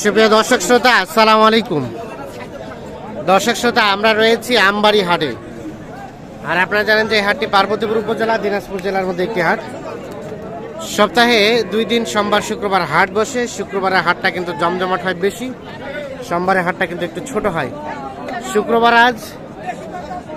সুপ্রিয় দর্শক শ্রোতা, আসসালামু আলাইকুম। দর্শক শ্রোতা, আমরা রয়েছি আমবাড়ি হাটে। আর আপনারা জানেন যে এই হাটটি পার্বতীপুর উপজেলা, দিনাজপুর জেলার মধ্যে একটি হাট। সপ্তাহে দুই দিন, সোমবার, শুক্রবার হাট বসে। শুক্রবারের হাটটা কিন্তু জমজমাট হয় বেশি সোমবারের হাটটা কিন্তু একটু ছোট হয়। শুক্রবার আজ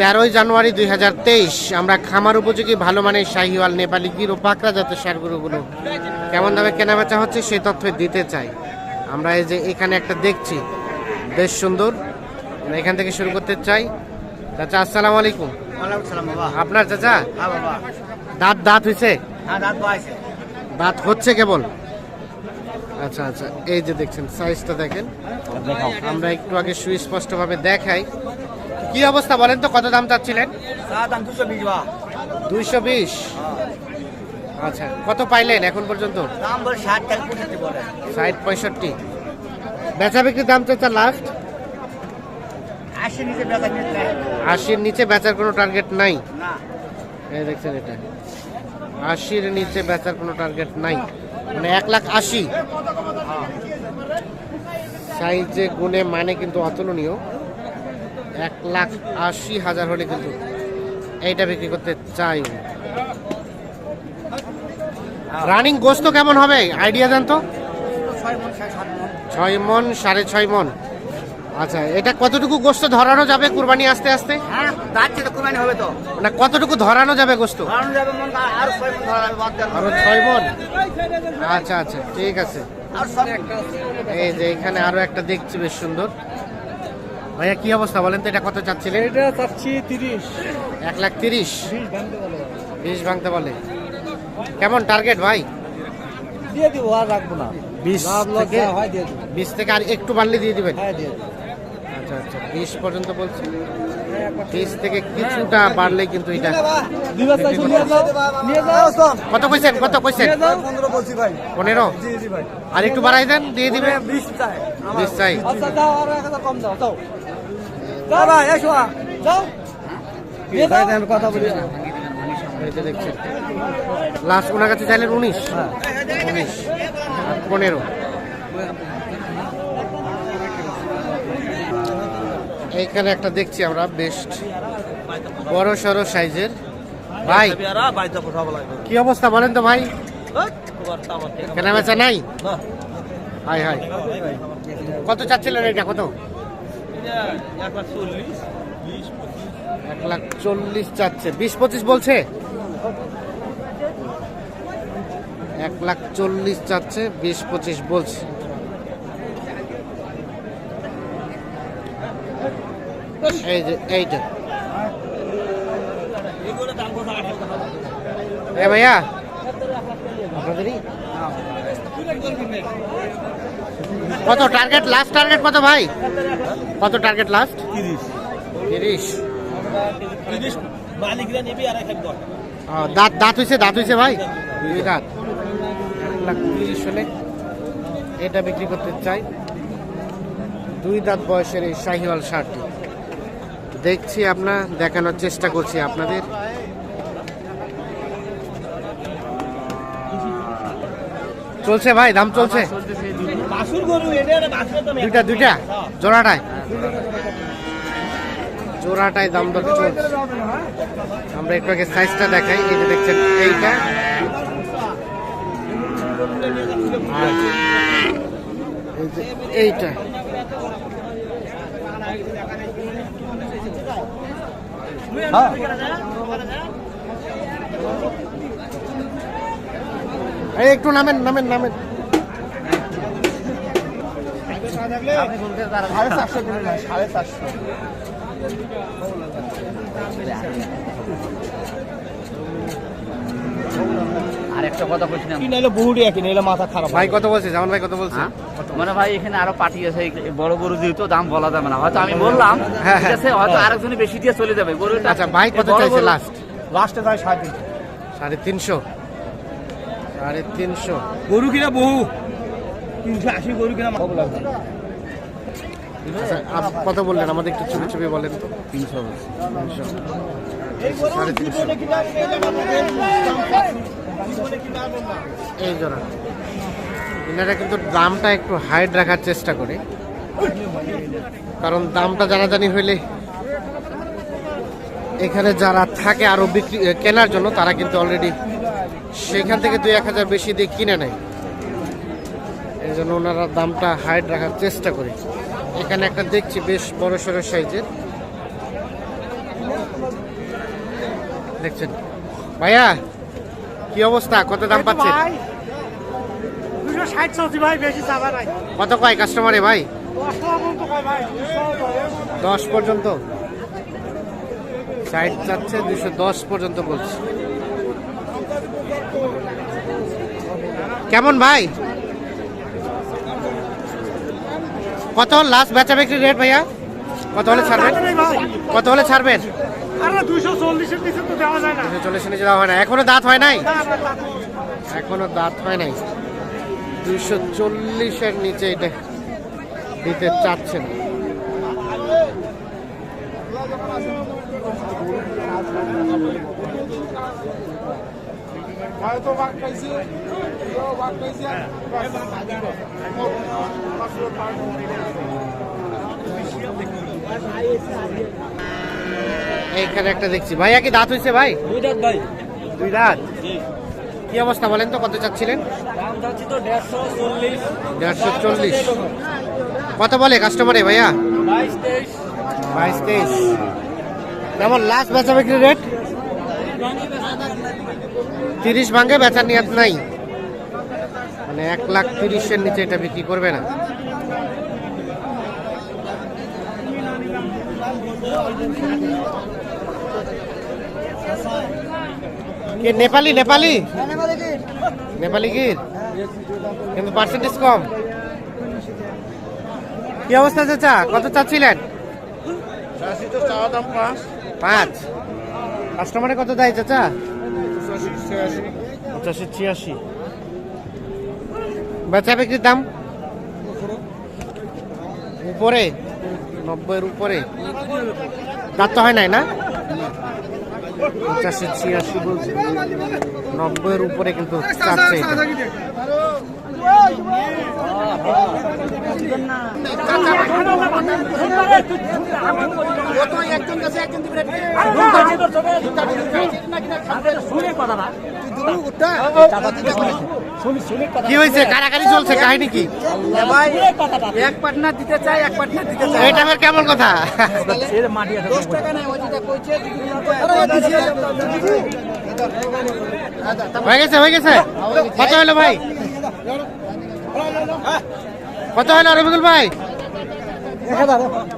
তেরোই জানুয়ারি দুই হাজার তেইশ আমরা খামার উপযোগী ভালো মানের শাহিওয়াল নেপালি গির ও পাকড়া জাতের সারগুলোগুলো কেমন দামে কেনাবেচা হচ্ছে সেই তথ্য দিতে চাই। আমরা এই যে এখানে একটা দেখছি বেশ সুন্দর। এখান থেকে শুরু করতে চাই। চাচা আসসালামু আলাইকুম। আপনার চাচা? হ্যাঁ দাঁত দাঁত হয়েছে হ্যাঁ দাঁত দাঁত হচ্ছে কেবল? আচ্ছা আচ্ছা এই যে দেখছেন সাইজটা দেখেন। আমরা একটু আগে সুস্পষ্টভাবে দেখাই। কি অবস্থা বলেন তো কত দাম চাচ্ছিলেন? দুইশো বিশ? আচ্ছা কত পাইলেন এখন পর্যন্ত? ষাট পঁয়ষট্টি বেচা বিক্রির দাম চাচা লাস্ট আশির নিচে বেচার কোনো টার্গেট নাই? এই দেখছেন এটা। আশির নিচে বেচার কোনো টার্গেট নাই। মানে এক লাখ আশি। সাইজে গুণে মানে কিন্তু অতুলনীয়। এক লাখ আশি হাজার হলে কিন্তু এইটা বিক্রি করতে চাই। রানিং গোস্ত কেমন হবে? আইডিয়া দেন তো। ছয় মন সাড়ে ছয় মন আচ্ছা এটা কতটুকু গোস্ত ধরানো যাবে কুরবানি আস্তে আস্তে? হ্যাঁ কুরবানি হবে তো। মানে কতটুকু ধরানো যাবে গোস্ত? আর ছয় মন আচ্ছা আচ্ছা ঠিক আছে। এই যে এখানে আরও একটা দেখছি বেশ সুন্দর। ভাইয়া কি অবস্থা বলেন তো এটা কত চাচ্ছিলেন? এটা চাচ্ছি তিরিশ। এক লাখ তিরিশ? বিশ ভাঙতে বলে। কেমন টার্গেট ভাই? দিয়ে দিব আর রাখব না। বিশ থেকে বিশ থেকে আর একটু বাড়লে দিয়ে দিবেন? হ্যাঁ আচ্ছা আচ্ছা বিশ পর্যন্ত বলছি। বিশ থেকে কিছুটা বাড়লে কিন্তু এটা কত কইছেন কত কইছেন? পনেরো? বলছি ভাই পনেরো জি জি ভাই আর একটু বাড়াই দেন দিয়ে দিবে? বিশ চাই। কথা বলি লাস্ট ওনার কাছে চাইলেন উনিশ। উনিশ। পনেরো। এইখানে একটা দেখছি আমরা বেস্ট বড় সড়ো সাইজের। ভাই, কি অবস্থা বলেন তো ভাই? কেনা বেচা নাই? Hi hi. কত চাচ্ছিলেন এটা? কত? এক লাখ চল্লিশ চাচ্ছে। বিশ পঁচিশ বলছে? এক লাখ চল্লিশ চাচ্ছে, বিশ পঁচিশ বলছে। এই যে এইটা এ ভাইয়া আপনাদেরই? কত টার্গেট লাস্ট টার্গেট কত ভাই? কত টার্গেট লাস্ট তিরিশ। দাঁত দাঁত হয়েছে দাঁত হয়েছে ভাই? দুই দাঁত। এক লাখ তিরিশ হলে এটা বিক্রি করতে চাই। দুই দাঁত বয়সের এই শাহিওয়াল শার্টটি দেখছি আপনার দেখানোর চেষ্টা করছি আপনাদের। চলছে ভাই, দাম চলছে। দুইটা দুইটা, জোড়াটায়। জোড়াটায় দাম দর চলছে। আমরা একটু আগে সাইজটা দেখাই, এই যে দেখছেন, এইটা। এইটা। এই একটু নামেন নামেন নামেন। সাড়ে চারশো সাড়ে চারশো। আর একটা কথা বলছিলাম। নাইলে বহুটি একই নাইলে মাথা খারাপ ভাই কত বলছে জামান ভাই কত বলছে? হ্যাঁ? মানে ভাই এখানে আরও পার্টি আছে বড় গরু যেহেতু দাম বলা যাবে না। হয়তো আমি বললাম হ্যাঁ, ঠিক আছে হয়তো আরেকজনে বেশি দিয়ে চলে যাবে। গরুটা আচ্ছা ভাই কত চাইছে লাস্ট লাস্টে যায় সাড়ে তিনশো। সাড়ে তিনশো। সাড়ে তিনশো। গরু কিনা বহু? তিনশো আশি গরু কিনা ভালো লাগবে আচ্ছা আপ- কত বললেন? আমাদের একটু ছবি ছবি বলেন তো। তিনশো। তিনশো। সাড়ে তিনশো। এই জোড়া এনারা কিন্তু দামটা একটু হাইড রাখার চেষ্টা করে। কারণ দামটা জানাজানি হইলে এখানে যারা থাকে আরও বিক্রি কেনার জন্য, তারা কিন্তু অলরেডি সেখান থেকে দুই এক হাজার বেশি দিয়ে কিনে নেয়। এই জন্য ওনারা দামটা হাইড রাখার চেষ্টা করে। এখানে একটা দেখছি বেশ বড় সড়ো সাইজের। দেখছেন? ভাইয়া কি অবস্থা? কত দাম নাই। কত কয় কাস্টমারে ভাই? দশ পর্যন্ত ষাট চাচ্ছে দুশো দশ পর্যন্ত বলছে। কেমন ভাই? কত লাস্ট বেচা বিক্রি রেট ভাইয়া? কত হলে ছাড়বেন? কত হলে ছাড়বেন? দুশো চল্লিশের নিচে দেওয়া না। দুশো হয় এখনও দাঁত হয় নাই। এখনও দাঁত হয় নাই। দুইশো চল্লিশের নিচে এটা দিতে চাচ্ছেন। এইখানে একটা দেখছি। ভাইয়া কি দাঁত হয়েছে ভাই? দুই দাঁত ভাই। দুই দাঁত? কি অবস্থা বলেন তো কত চাচ্ছিলেন? দেড়শো চল্লিশ। কত বলে কাস্টমারে ভাইয়া? বাইশ তেইশ। কেমন লাস্ট বেচা বিক্রি রেট তিরিশ ভাঙ্গে বেচার নিয়াত নাই। মানে এক লাখ তিরিশের নিচে এটা বিক্রি করবে না। কে নেপালি নেপালি? নেপালি গির। কিন্তু পার্সেন্টেজ কম। কি অবস্থা চাচা? কত চাচ্ছিলেন? পাঁচ। কাস্টমারে কত দেয় চাচা? পঁচাশি ছিয়াশি। বেচা বিক্রির দাম? উপরে? নব্বইয়ের উপরে। দাঁত তো হয় নাই না? পঁচাশি ছিয়াশি বলছে। নব্বইয়ের উপরে কিন্তু চাচ্ছে এটা। কি হয়েছে? কারাকারি চলছে কাহিনী কি? এক পার্টনার দিতে চাই এক পার্টনার দিতে চাই এটা কেমন কথা? মাটি দশ টাকা নাই ওই যেটা কইছে হয়ে গেছে হয়ে গেছে। কত হলো ভাই? কত হলো রবিকুল ভাই?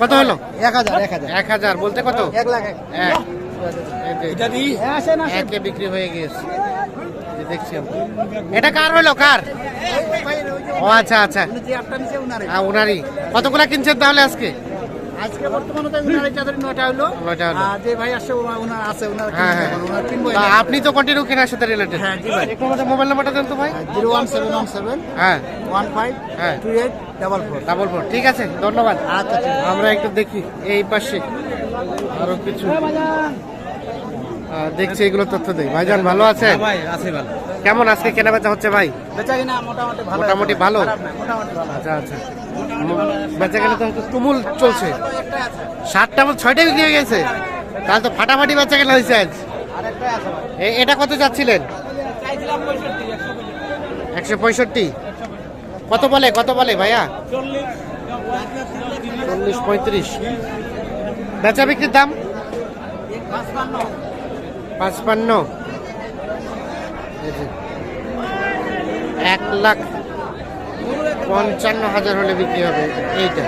কত হলো? এক হাজার এক হাজার। এক হাজার বলতে কত? এক লাখ। এক। এটা একে বিক্রি হয়ে গিয়েছে। দেখছি এটা কার হলো? কার? ও আচ্ছা আচ্ছা। হ্যাঁ ওনারই কতগুলা কিনছেন তাহলে আজকে? আজকে হ্যাঁ হ্যাঁ। আপনি তো কন্টিনিউ কেনার সাথে রিলেটেড হ্যাঁ, জি ভাই। মোবাইল নাম্বারটা দেন তো ভাই। Zero one seven one seven হ্যাঁ। ওয়ান ফাইভ হ্যাঁ। Two eight double four. Double four. ঠিক আছে ধন্যবাদ। আচ্ছা আমরা একটু দেখি এই পাশে আরও কিছু। দেখছি এগুলো তথ্য দেই। ভাইজান ভালো আছে কেমন আজকে কেনা বেচা হচ্ছে ভাই? মোটামুটি ভালো। আচ্ছা আচ্ছা। বেচা গেলে তো তুমুল চলছে। সাতটা মতো ছয়টা বিক্রি হয়ে গেছে। তাহলে তো ফাটাফাটি বেচা কেনা হয়েছে আজ। এটা কত যাচ্ছিলেন? একশো পঁয়ষট্টি। কত বলে কত বলে ভাইয়া? চল্লিশ পঁয়ত্রিশ। বেচা বিক্রির দাম? পাঁচপান্ন। এক লাখ পঞ্চান্ন হাজার হলে বিক্রি হবে এইটা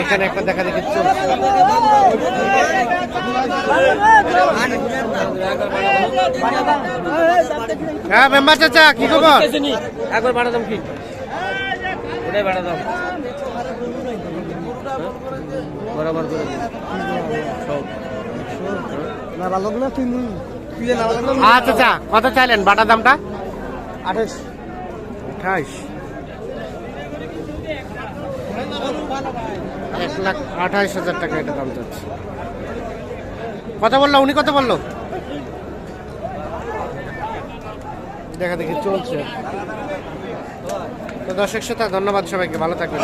এখানে একটা দেখা দেখি হ্যাঁ মেম্বার চাচা কি খবর? একবার বাড়া দাম কি ওটাই বাড়া দাম বরাবর করে না ভালো না তিন তুই আচ্ছা আচ্ছা কত চাইলেন? বাটা দামটা? আঠাশ। আঠাইশ এক লাখ আঠাইশ হাজার টাকা এটা দাম যাচ্ছে কথা বলল, উনি কথা বলল? দেখা দেখি চলছে। তো দর্শক শ্রোতা, ধন্যবাদ সবাইকে, ভালো থাকবেন।